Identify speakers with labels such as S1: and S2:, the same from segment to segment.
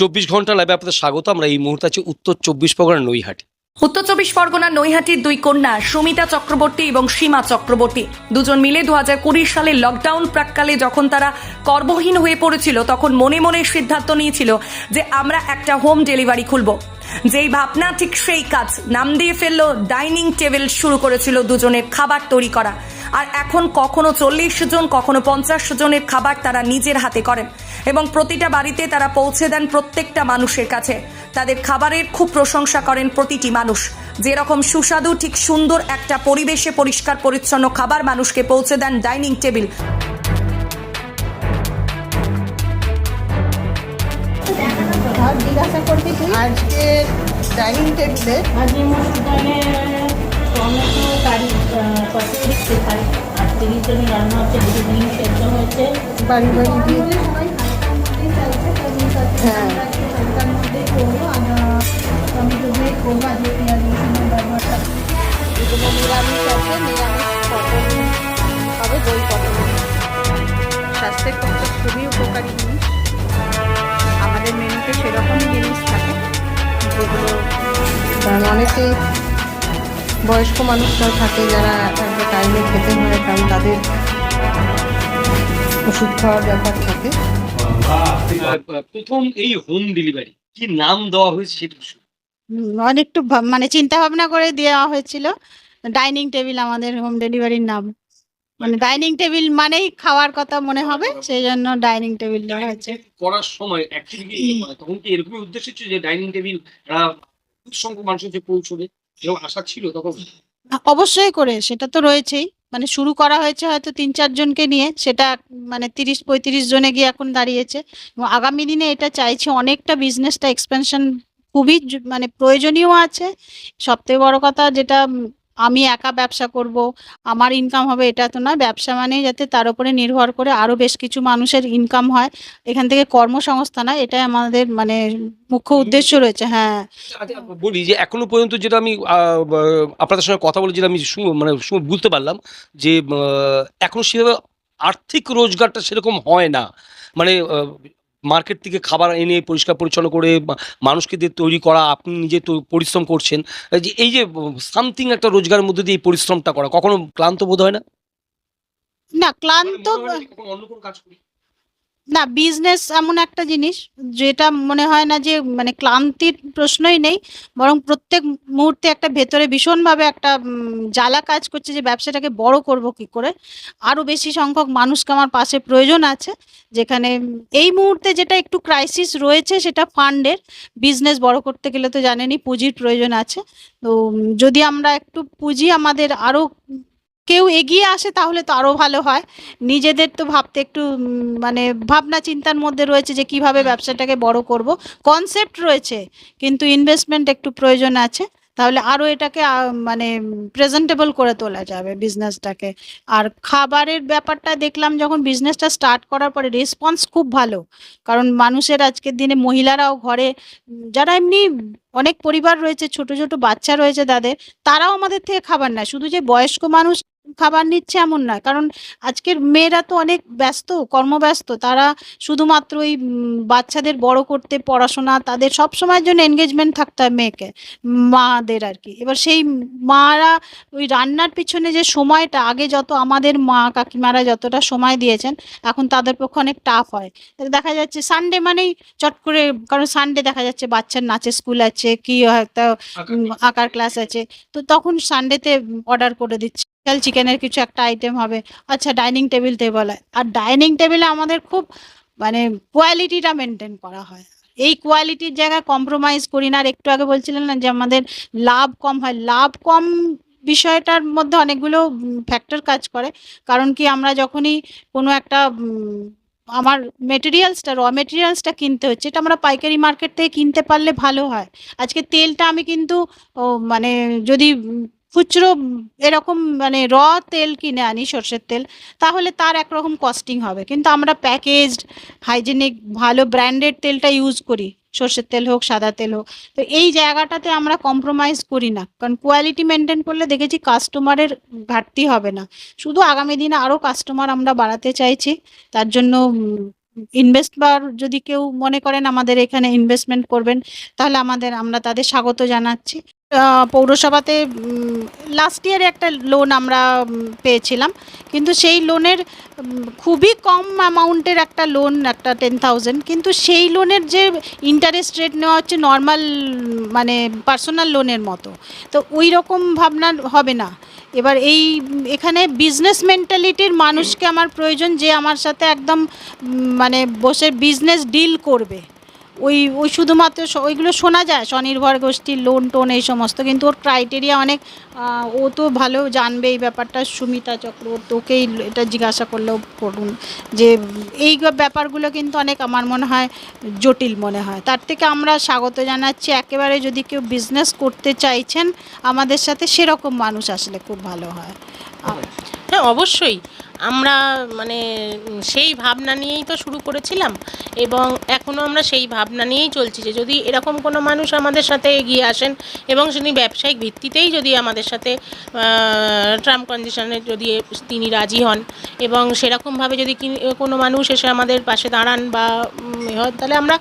S1: চব্বিশ ঘণ্টা লাইভে আপনাদের স্বাগত। আমরা এই মুহূর্তে আছি উত্তর চব্বিশ পরগনা নৈহাটি।
S2: উত্তর চব্বিশ পরগনার নৈহাটির দুই কন্যা, সুমিতা চক্রবর্তী এবং সীমা চক্রবর্তী। দুজন মিলে দু হাজার কুড়ি সালে লকডাউন প্রাককালে যখন তারা কর্মহীন হয়ে পড়েছিল, তখন মনে মনে সিদ্ধান্ত নিয়েছিল যে আমরা একটা হোম ডেলিভারি খুলব। যেই ভাবনা ঠিক সেই কাজ। নাম দিয়ে ফেলল, ডাইনিং টেবিল শুরু করেছিল দুজনের খাবার তৈরি করা। আর এখন কখনো চল্লিশ জন, কখনো পঞ্চাশ জনের খাবার তারা নিজের হাতে করেন। এবং প্রতিটা বাড়িতে তারা পৌঁছে দেন প্রত্যেকটা মানুষের কাছে। তাদের খাবারের খুব প্রশংসা করেন প্রতিটি মানুষ। যেরকম সুস্বাদু, ঠিক সুন্দর একটা পরিবেশে পরিষ্কার, পরিচ্ছন্ন খাবার মানুষকে পৌঁছে দেন ডাইনিং টেবিল।
S3: করবি তুই?
S4: আজকে ডাইনিং টেবিলে
S3: আজকে মসুদানে টমেটো কারি কচুরি শেখাই আর তিরিশ জনের রান্না হচ্ছে দুটো ডিম সেদ্ধ হয়েছে।
S4: বাড়ি বাড়ি দিয়ে হ্যাঁ এগুলো নিরামিষ আছে নিরামিষ পটল হবে দই পটল। স্বাস্থ্যের পক্ষে খুবই উপকারী জিনিস। আমাদের মেনুতে সেরকমই জিনিস থাকে যেগুলো কারণ অনেকেই বয়স্ক মানুষরা থাকে যারা একটা টাইমে খেতে হয় কারণ তাদের ওষুধ খাওয়ার ব্যাপার থাকে।
S1: প্রথম এই হোম ডেলিভারি কি নাম দেওয়া হয়েছে সেটা
S5: অনেকটু মানে চিন্তা ভাবনা করে দেওয়া হয়েছিল। ডাইনিং টেবিল আমাদের হোম ডেলিভারির নাম। মানে ডাইনিং টেবিল মানেই খাওয়ার কথা মনে হবে সেই জন্য ডাইনিং টেবিল দেওয়া হয়েছে।
S1: করার সময় অ্যাকচুয়ালি তখন কি এরকমই উদ্দেশ্য ছিল যে ডাইনিং টেবিল সংখ্যক মানুষের যে পৌঁছবে? এরকম আশা ছিল তখন?
S5: অবশ্যই করে সেটা তো রয়েছেই। মানে শুরু করা হয়েছে হয়তো তিন চারজনকে নিয়ে সেটা মানে তিরিশ পঁয়ত্রিশ জনে গিয়ে এখন দাঁড়িয়েছে। এবং আগামী দিনে এটা চাইছি অনেকটা বিজনেসটা এক্সপেনশন খুবই মানে প্রয়োজনীয় আছে। সবথেকে বড় কথা যেটা আমি একা ব্যবসা করব আমার ইনকাম হবে এটা তো না ব্যবসা মানে যাতে তার উপরে নির্ভর করে আরও বেশ কিছু মানুষের ইনকাম হয়। এখান থেকে কর্মসংস্থান হয় এটাই আমাদের মানে মুখ্য উদ্দেশ্য রয়েছে হ্যাঁ।
S1: আচ্ছা, বলি যে এখনও পর্যন্ত যেটা আমি আপনাদের সঙ্গে কথা বলে যেটা আমি মানে বুঝতে পারলাম যে এখনও সেভাবে আর্থিক রোজগারটা সেরকম হয় না। মানে মার্কেট থেকে খাবার এনে পরিষ্কার পরিচ্ছন্ন করে মানুষকে দিয়ে তৈরি করা আপনি নিজে তো পরিশ্রম করছেন যে এই যে সামথিং একটা রোজগারের মধ্যে দিয়ে এই পরিশ্রমটা করা কখনো ক্লান্ত বোধ হয় না?
S5: না ক্লান্ত
S1: অন্য কোনো কাজ করি।
S5: না বিজনেস এমন একটা জিনিস যেটা মনে হয় না যে মানে ক্লান্তির প্রশ্নই নেই, বরং প্রত্যেক মুহূর্তে একটা ভেতরে ভীষণভাবে একটা জ্বালা কাজ করছে যে ব্যবসাটাকে বড় করব কি করে। আরও বেশি সংখ্যক মানুষকে আমার পাশে প্রয়োজন আছে, যেখানে এই মুহূর্তে যেটা একটু ক্রাইসিস রয়েছে সেটা ফান্ডের বিজনেস বড় করতে গেলে তো জানেনই, পুঁজির প্রয়োজন আছে। তো যদি আমরা একটু পুঁজি আমাদের আরও কেউ এগিয়ে আসে তাহলে তো আরও ভালো হয়। নিজেদের তো ভাবতে একটু মানে ভাবনা চিন্তার মধ্যে রয়েছে যে কীভাবে ব্যবসাটাকে বড় করব। কনসেপ্ট রয়েছে, কিন্তু ইনভেস্টমেন্ট একটু প্রয়োজন আছে। তাহলে আরও এটাকে মানে প্রেজেন্টেবল করে তোলা যাবে বিজনেসটাকে আর খাবারের ব্যাপারটা দেখলাম যখন বিজনেসটা স্টার্ট করার পরে রেসপন্স খুব ভালো। কারণ মানুষের আজকের দিনে মহিলারাও ঘরে, যারা এমনি অনেক পরিবার রয়েছে, ছোট ছোট বাচ্চা রয়েছে তাদের, তারাও আমাদের থেকে খাবার নেয়। শুধু যে বয়স্ক মানুষ খাবার নিচ্ছে এমন নয়। কারণ আজকের মেয়েরা তো অনেক ব্যস্ত কর্মব্যস্ত। তারা শুধুমাত্র ওই বাচ্চাদের বড় করতে পড়াশোনা তাদের সব সময়ের জন্য এনগেজমেন্ট থাকতে হয় মেয়েকে মাদের আর কি। এবার সেই মারা ওই রান্নার পিছনে যে সময়টা আগে যত আমাদের মা কাকিমারা যতটা সময় দিয়েছেন এখন তাদের পক্ষে অনেক টাফ হয়। দেখা যাচ্ছে সানডে মানেই চট করে কারণ সানডে দেখা যাচ্ছে বাচ্চার নাচের স্কুল আছে কি একটা আঁকার ক্লাস আছে। তো তখন সানডেতে অর্ডার করে দিচ্ছে। কাল চিকেনের কিছু একটা আইটেম হবে। আচ্ছা ডাইনিং টেবিলতে বলা। আর ডাইনিং টেবিলে আমাদের খুব মানে কোয়ালিটিটা মেনটেন করা হয়। এই কোয়ালিটির জায়গায় কম্প্রোমাইজ করি না। আর একটু আগে বলছিলেন না যে আমাদের লাভ কম হয়। লাভ কম বিষয়টার মধ্যে অনেকগুলো ফ্যাক্টর কাজ করে। কারণ কি, আমরা যখনই কোনো একটা আমার মেটেরিয়ালসটা র মেটেরিয়ালসটা কিনতে হচ্ছে, এটা আমরা পাইকারি মার্কেট থেকে কিনতে পারলে ভালো হয়। আজকে তেলটা আমি কিন্তু মানে যদি খুচরো এরকম মানে র তেল কিনে আনি, সর্ষের তেল, তাহলে তার একরকম কস্টিং হবে। কিন্তু আমরা প্যাকেজড হাইজেনিক ভালো ব্র্যান্ডেড তেলটা ইউজ করি। সর্ষের তেল হোক, সাদা তেল হোক। তো এই জায়গাটাতে আমরা কম্প্রোমাইজ করি না। কারণ কোয়ালিটি মেনটেন করলে দেখেছি কাস্টমারের ঘাটতি হবে না। শুধু আগামী দিনে আরও কাস্টমার আমরা বাড়াতে চাইছি। তার জন্য ইনভেস্ট বা যদি কেউ মনে করেন আমাদের এখানে ইনভেস্টমেন্ট করবেন, তাহলে আমাদের, আমরা তাদের স্বাগত জানাচ্ছি। পৌরসভাতে লাস্ট ইয়ারে একটা লোন আমরা পেয়েছিলাম। কিন্তু সেই লোনের খুবই কম অ্যামাউন্টের একটা লোন একটা টেন থাউজেন্ড কিন্তু সেই লোনের যে ইন্টারেস্ট রেট নেওয়া হচ্ছে নর্মাল মানে পার্সোনাল লোনের মতো। তো ওই রকম ভাবনা হবে না। এবার এই, এখানে বিজনেস মেন্টালিটির মানুষকে আমার প্রয়োজন যে আমার সাথে একদম মানে বসে বিজনেস ডিল করবে। ওই ওই শুধুমাত্র ওইগুলো শোনা যায়, স্বনির্ভর গোষ্ঠীর লোন টোন এই সমস্ত, কিন্তু ওর ক্রাইটেরিয়া অনেক ও তো ভালো জানবে এই ব্যাপারটা, সুমিতা চক্রবর্তী ওকেই এটা জিজ্ঞাসা করলেও করুন যে, এই ব্যাপারগুলো কিন্তু অনেক আমার মনে হয় জটিল মনে হয়। তার থেকে আমরা স্বাগত জানাচ্ছি, একেবারে যদি কেউ বিজনেস করতে চাইছেন, আমাদের সাথে সেরকম মানুষ আসলে খুব ভালো হয়।
S6: হ্যাঁ অবশ্যই। আমরা মানে সেই ভাবনা নিয়েই তো শুরু করেছিলাম এবং এখনও আমরা সেই ভাবনা নিয়েই চলছি যে যদি এরকম কোনো মানুষ আমাদের সাথে এগিয়ে আসেন এবং তিনি ব্যবসায়িক ভিত্তিতেই যদি আমাদের সাথে ট্রার্ম কন্ডিশনে যদি তিনি রাজি হন এবং সেরকমভাবে যদি কোনো মানুষ এসে আমাদের পাশে দাঁড়ান বা হয়, তাহলে আমরা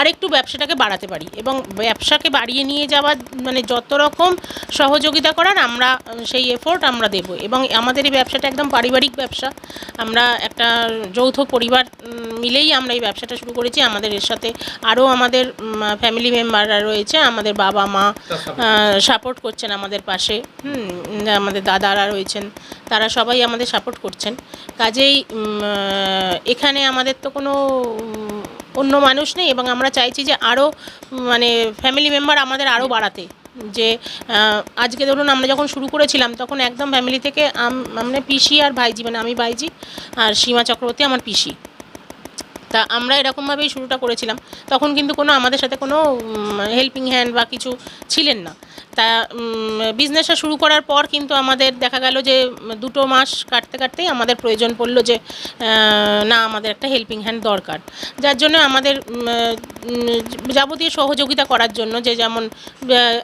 S6: আরেকটু ব্যবসাটাকে বাড়াতে পারি এবং ব্যবসাকে বাড়িয়ে নিয়ে যাওয়ার মানে যত রকম সহযোগিতা করার আমরা, সেই এফোর্ট আমরা দেব এবং আমাদের এই ব্যবসাটা একদম পারিবারিক ব্যবসা আমরা একটা যৌথ পরিবার মিলেই আমরা এই ব্যবসাটা শুরু করেছি। আমাদের এর সাথে আরও আমাদের ফ্যামিলি মেম্বাররা রয়েছে। আমাদের বাবা মা সাপোর্ট করছেন আমাদের পাশে। হুম আমাদের দাদারা রয়েছেন। তারা সবাই আমাদের সাপোর্ট করছেন। কাজেই এখানে আমাদের তো কোনো অন্য মানুষ নেই এবং আমরা চাইছি যে আরও মানে ফ্যামিলি মেম্বার আমাদের আরও বাড়াতে। যে আজকে ধরুন আমরা যখন শুরু করেছিলাম, তখন একদম ফ্যামিলি থেকে আম- মানে পিসি আর ভাইজি মানে আমি ভাইজি আর সীমা চক্রবর্তী আমার পিসি। তা আমরা এরকমভাবেই শুরুটা করেছিলাম। তখন কিন্তু কোনো আমাদের সাথে কোনো হেল্পিং হ্যান্ড বা কিছু ছিলেন না। তা বিজনেসটা শুরু করার পর কিন্তু আমাদের দেখা গেল যে, দুটো মাস কাটতে কাটতেই আমাদের প্রয়োজন পড়ল যে না, আমাদের একটা হেল্পিং হ্যান্ড দরকার। যার জন্য আমাদের যাবতীয় সহযোগিতা করার জন্য যে, যেমন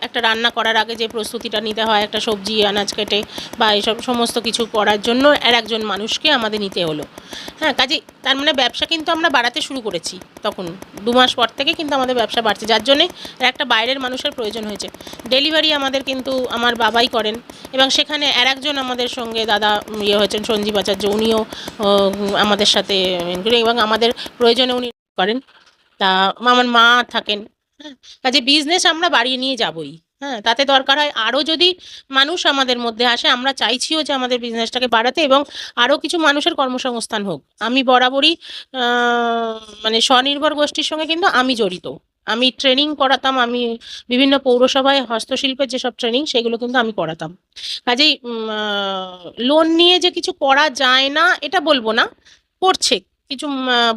S6: একটা রান্না করার আগে যে প্রস্তুতিটা নিতে হয়, একটা সবজি, আনাজ কেটে বা এইসব সমস্ত কিছু করার জন্য আর একজন মানুষকে আমাদের নিতে হলো। হ্যাঁ কাজে তার মানে ব্যবসা কিন্তু আমরা বাড়াতে শুরু করেছি তখন, দু মাস পর থেকে কিন্তু আমাদের ব্যবসা বাড়ছে। যার জন্যে একটা বাইরের মানুষের প্রয়োজন হয়েছে। ডেলিভারি আমাদের কিন্তু আমার বাবাই করেন এবং সেখানে আর একজন আমাদের সঙ্গে দাদা ইয়ে হয়েছেন, সঞ্জীব আচার্য, উনিও আমাদের সাথে এবং আমাদের প্রয়োজনে উনি করেন। তা, আমার মা থাকেন। হ্যাঁ কাজে বিজনেস আমরা বাড়িয়ে নিয়ে যাবই। হ্যাঁ তাতে দরকার হয় আরও যদি মানুষ আমাদের মধ্যে আসে, আমরা চাইছিও যে আমাদের বিজনেসটাকে বাড়াতে এবং আরও কিছু মানুষের কর্মসংস্থান হোক। আমি বরাবরই মানে স্বনির্ভর গোষ্ঠীর সঙ্গে কিন্তু আমি জড়িত। আমি ট্রেনিং করাতাম, আমি বিভিন্ন পৌরসভায় হস্তশিল্পের যেসব ট্রেনিং সেগুলো কিন্তু আমি করাতাম। কাজেই লোন নিয়ে যে কিছু করা যায় না, এটা বলব না, করছে। কিছু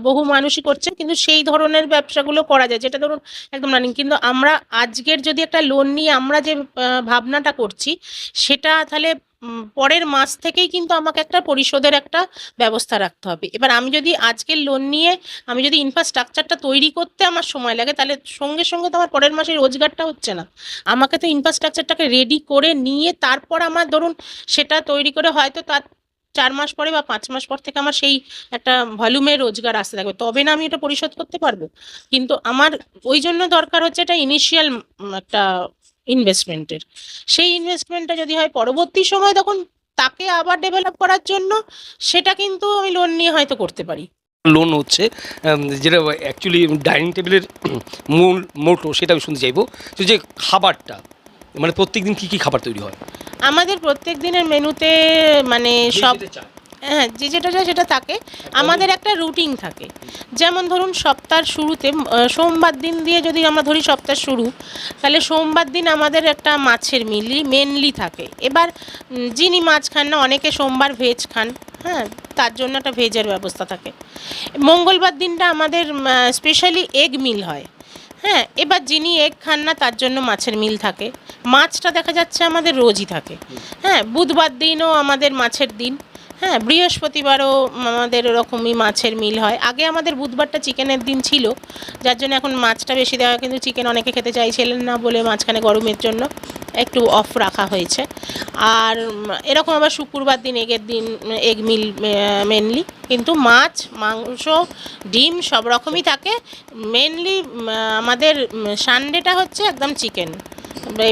S6: বহু মানুষই করছে কিন্তু সেই ধরনের ব্যবসাগুলো করা যায়। যেটা ধরুন, একদম রানিং কিন্তু আমরা আজকের যদি একটা লোন নিয়ে আমরা যে ভাবনাটা করছি, সেটা তাহলে পরের মাস থেকেই কিন্তু আমাকে একটা পরিশোধের একটা ব্যবস্থা রাখতে হবে। এবার আমি যদি আজকের লোন নিয়ে, আমি যদি ইনফ্রাস্ট্রাকচারটা তৈরি করতে আমার সময় লাগে, তাহলে সঙ্গে সঙ্গে তো আমার পরের মাসে রোজগারটা হচ্ছে না। আমাকে তো ইনফ্রাস্ট্রাকচারটাকে রেডি করে নিয়ে, তারপর আমার ধরুন, সেটা তৈরি করে হয়তো তার চার মাস পরে বা পাঁচ মাস পর থেকে আমার সেই একটা ভলিউমের রোজগার আসতে থাকবে। তবে না আমি এটা পরিশোধ করতে পারব। কিন্তু আমার ওই জন্য দরকার হচ্ছে এটা ইনিশিয়াল একটা ইনভেস্টমেন্টের সেই ইনভেস্টমেন্টটা যদি হয় পরবর্তী সময় তখন তাকে আবার ডেভেলপ করার জন্য সেটা কিন্তু আমি লোন নিয়ে হয়তো করতে পারি।
S1: লোন হচ্ছে যেটা অ্যাকচুয়ালি ডাইনিং টেবিলের মূল মোটো সেটা আমি শুনতে চাইব। যে খাবারটা মানে প্রত্যেকদিন কি কি খাবার তৈরি হয়?
S6: আমাদের প্রত্যেক দিনের মেনুতে মানে সব হ্যাঁ যে যেটা যায় সেটা থাকে। আমাদের একটা রুটিন থাকে। যেমন ধরুন সপ্তাহের শুরুতে সোমবার দিন দিয়ে যদি আমরা ধরি সপ্তাহ শুরু তাহলে সোমবার দিন আমাদের একটা মাছের মিলি মেনলি থাকে। এবার যিনি মাছ খান না অনেকে সোমবার ভেজ খান হ্যাঁ তার জন্য একটা ভেজের ব্যবস্থা থাকে। মঙ্গলবার দিনটা আমাদের স্পেশালি এগ মিল হয়। হ্যাঁ এবার যিনি এক খান না, তার জন্য মাছের মিল থাকে। মাছটা দেখা যাচ্ছে আমাদের রোজই থাকে। হ্যাঁ বুধবার দিনও আমাদের মাছের দিন। হ্যাঁ বৃহস্পতিবারও আমাদের ওরকমই মাছের মিল হয়। আগে আমাদের বুধবারটা চিকেনের দিন ছিল, যার জন্য এখন মাছটা বেশি দেওয়া কিন্তু চিকেন অনেকে খেতে চাইছিলেন না বলে মাঝখানে গরমের জন্য। একটু অফ রাখা হয়েছে। আর এরকম আবার শুক্রবার দিন, এগের দিন এগ মিল মেনলি কিন্তু মাছ, মাংস, ডিম সব রকমই থাকে। মেনলি আমাদের সানডেটা হচ্ছে একদম চিকেন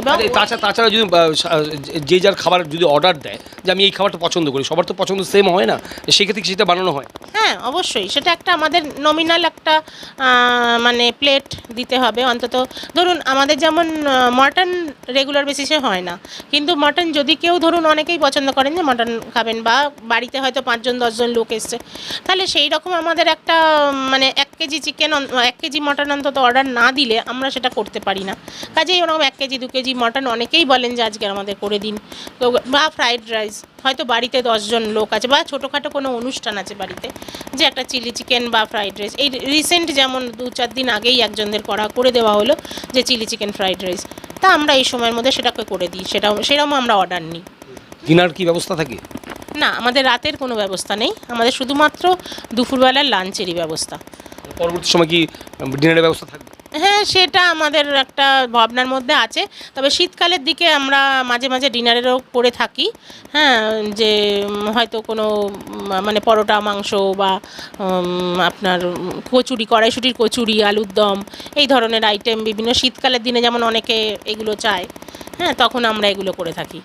S6: এবং
S1: তাছাড়া তাছাড়া যদি যে যার খাবার যদি অর্ডার দেয় যে আমি এই খাবারটা পছন্দ করি সবার তো পছন্দ সেম হয় না সেক্ষেত্রে কি সেটা বানানো হয়?
S6: হ্যাঁ অবশ্যই। সেটা একটা আমাদের নমিনাল একটা মানে প্লেট দিতে হবে। অন্তত ধরুন আমাদের যেমন মটন রেগুলার বেসিসে হয় না কিন্তু মটন যদি কেউ ধরুন অনেকেই পছন্দ করেন যে মটন খাবেন বা বাড়িতে হয়তো পাঁচজন দশজন লোক এসছে তাহলে সেই রকম আমাদের একটা মানে এক কেজি চিকেন এক কেজি মটন অন্তত অর্ডার না দিলে আমরা সেটা করতে পারি না। কাজেই ওরকম এক কেজি দু কেজি মটন অনেকেই বলেন যে আজকে আমাদের করে দিন। তো বা ফ্রাইড রাইস হয়তো বাড়িতে দশজন লোক আছে বা ছোটোখাটো কোনো অনুষ্ঠান আছে বাড়িতে যে একটা চিলি চিকেন বা ফ্রাইড রাইস এই রিসেন্ট যেমন দু চার দিন আগেই একজনদের করা করে দেওয়া হলো যে চিলি চিকেন ফ্রাইড রাইস তা আমরা এই সময়ের মধ্যে সেটাকে করে দিই সেটাও সেরকম আমরা অর্ডার নিই।
S1: ডিনার কি ব্যবস্থা থাকে?
S6: না আমাদের রাতের কোনো ব্যবস্থা নেই। আমাদের শুধুমাত্র দুপুরবেলার লাঞ্চেরই ব্যবস্থা।
S1: পরবর্তী সময় কি ডিনারের ব্যবস্থা থাকবে?
S6: হ্যাঁ সেটা আমাদের একটা ভাবনার মধ্যে আছে। তবে শীতকালের দিকে আমরা মাঝে মাঝে ডিনারেরও করে থাকি। হ্যাঁ যে হয়তো কোনো মানে পরোটা, মাংস বা আপনার কচুরি, কড়াইশুটির কচুরি, আলুর দম, এই ধরনের আইটেম বিভিন্ন শীতকালের দিনে যেমন অনেকে এগুলো চায় হ্যাঁ তখন আমরা এগুলো করে থাকি।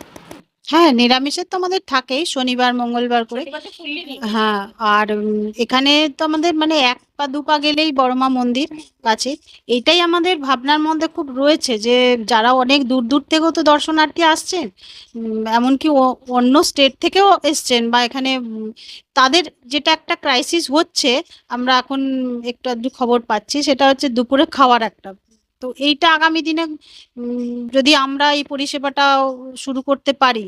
S5: হ্যাঁ নিরামিষের তো আমাদের থাকেই শনিবার মঙ্গলবার করে। হ্যাঁ আর এখানে তো আমাদের মানে এক পা দু পা গেলেই বড়মা মন্দির কাছে এটাই আমাদের ভাবনার মধ্যে খুব রয়েছে যে যারা অনেক দূর দূর থেকেও তো দর্শনার্থী আসছেন এমনকি অন্য স্টেট থেকেও এসছেন বা এখানে তাদের যেটা একটা ক্রাইসিস হচ্ছে আমরা এখন একটু খবর পাচ্ছি সেটা হচ্ছে দুপুরে খাওয়ার একটা তো এইটা আগামী দিনে যদি আমরা এই পরিষেবাটা শুরু করতে পারি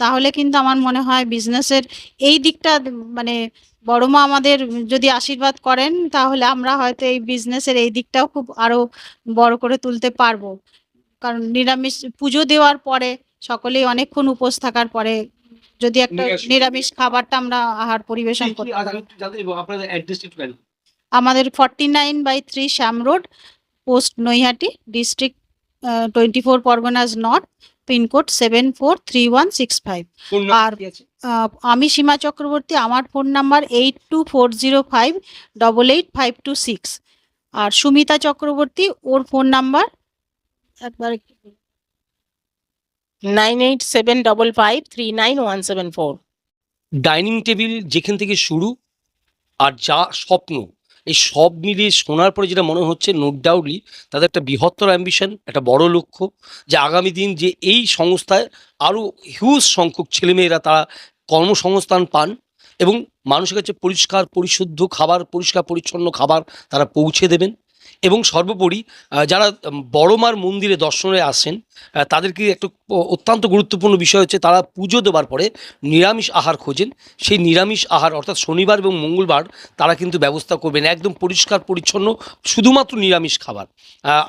S5: তাহলে কিন্তু আমার মনে হয় বিজনেসের এই দিকটা মানে বড়মা আমাদের যদি আশীর্বাদ করেন তাহলে আমরা হয়তো এই বিজনেসের এই দিকটাও খুব আরও বড় করে তুলতে পারব। কারণ নিরামিষ পুজো দেওয়ার পরে সকলেই অনেকক্ষণ উপোস থাকার পরে যদি একটা
S1: নিরামিষ-
S5: খাবারটা আমরা আহার পরিবেশন করি। আমাদের forty nine by three Shyam road post Naihati district twenty four Parganas north pincode seven four three one six five আর- আমি সীমা চক্রবর্তী আমার phone number eight two four zero five double eight five two six আর সুমিতা চক্রবর্তী ওর phone number? একবার
S6: nine eight seven double five three nine one seven four
S1: dining table যেখান থেকে শুরু আর যা স্বপ্ন এই সব মিলিয়ে শোনার পরে যেটা মনে হচ্ছে নো ডাউটলি তাদের একটা বৃহত্তর অ্যাম্বিশন একটা বড় লক্ষ্য যে আগামী দিন যে এই সংস্থায় আরও হিউজ সংখ্যক ছেলেমেয়েরা তারা কর্মসংস্থান পান এবং মানুষের কাছে পরিষ্কার, পরিশুদ্ধ খাবার, পরিষ্কার, পরিচ্ছন্ন খাবার তারা পৌঁছে দেবেন। এবং সর্বোপরি যারা বড়মার মন্দিরে দর্শনে আসেন তাদেরকে একটা অত্যন্ত গুরুত্বপূর্ণ বিষয় হচ্ছে তারা পুজো দেওয়ার পরে নিরামিষ আহার খোঁজেন। সেই নিরামিষ আহার অর্থাৎ শনিবার এবং মঙ্গলবার তারা কিন্তু ব্যবস্থা করবেন, একদম পরিষ্কার, পরিচ্ছন্ন, শুধুমাত্র নিরামিষ খাবার।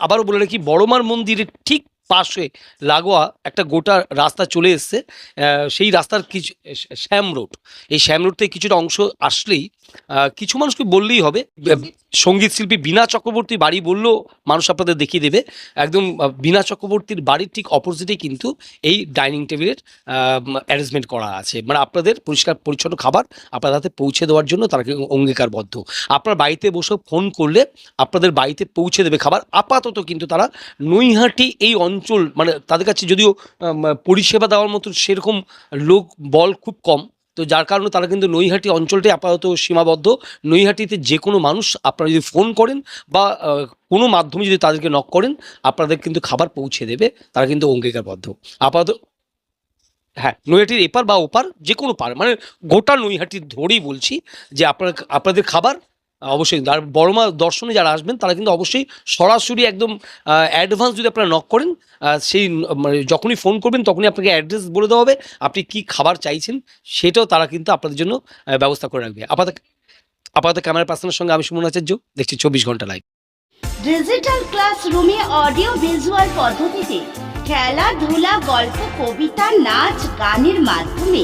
S1: আবারও বলে রাখি বড়মার মন্দিরের ঠিক পাশে লাগোয়া একটা গোটা রাস্তা চলে এসছে। সেই রাস্তার কিছু শ্যাম রোড। এই শ্যাম রোড থেকে কিছুটা অংশ আসলেই কিছু মানুষকে বললেই হবে সংগীত শিল্পী বিনা চক্রবর্তী বাড়ি বললেও মানুষ আপনাদের দেখিয়ে দেবে, একদম বিনা চক্রবর্তীর বাড়ির ঠিক অপোজিটে কিন্তু এই ডাইনিং টেবিলের অ্যারেঞ্জমেন্ট করা আছে। মানে আপনাদের পরিষ্কার পরিচ্ছন্ন খাবার আপনাদের হাতে পৌঁছে দেওয়ার জন্য তারা অঙ্গীকারবদ্ধ। আপনার বাড়িতে বসে ফোন করলে আপনাদের বাড়িতে পৌঁছে দেবে খাবার। আপাতত কিন্তু তারা নৈহাটি এই অঞ্চল মানে তাদের কাছে যদিও পরিষেবা দেওয়ার মতো সেরকম লোক, বল খুব কম তো যার কারণে তারা কিন্তু নৈহাটি অঞ্চলটি আপাতত সীমাবদ্ধ। নৈহাটিতে যে কোনো মানুষ আপনারা যদি ফোন করেন বা কোনো মাধ্যমে যদি তাদেরকে নক করেন, আপনাদের কিন্তু খাবার পৌঁছে দেবে। তারা কিন্তু অঙ্গীকারবদ্ধ। আপাতত হ্যাঁ নৈহাটির এপার বা ওপার যে কোনো পার মানে গোটা নৈহাটির ধরেই বলছি যে আপনার, আপনাদের খাবার অবশ্যই। আর বড়মা দর্শনে যারা আসবেন, তারা কিন্তু অবশ্যই সরাসরি একদম অ্যাডভান্স যদি আপনারা নক করেন সেই মানে যখনই ফোন করবেন, তখনই আপনাকে অ্যাড্রেস বলে দেওয়া হবে, আপনি কি খাবার চাইছেন, সেটাও তারা কিন্তু আপনাদের জন্য ব্যবস্থা করে রাখবে। আপাতত আপাতত ক্যামেরা পার্সনের সঙ্গে আমি সুমন আচার্য, দেখছি চব্বিশ ঘণ্টা লাইভ
S7: ডিজিটাল ক্লাসরুমে অডিও ভিজুয়াল পদ্ধতিতে খেলাধুলা, গল্প, কবিতা, নাচ, গানের মাধ্যমে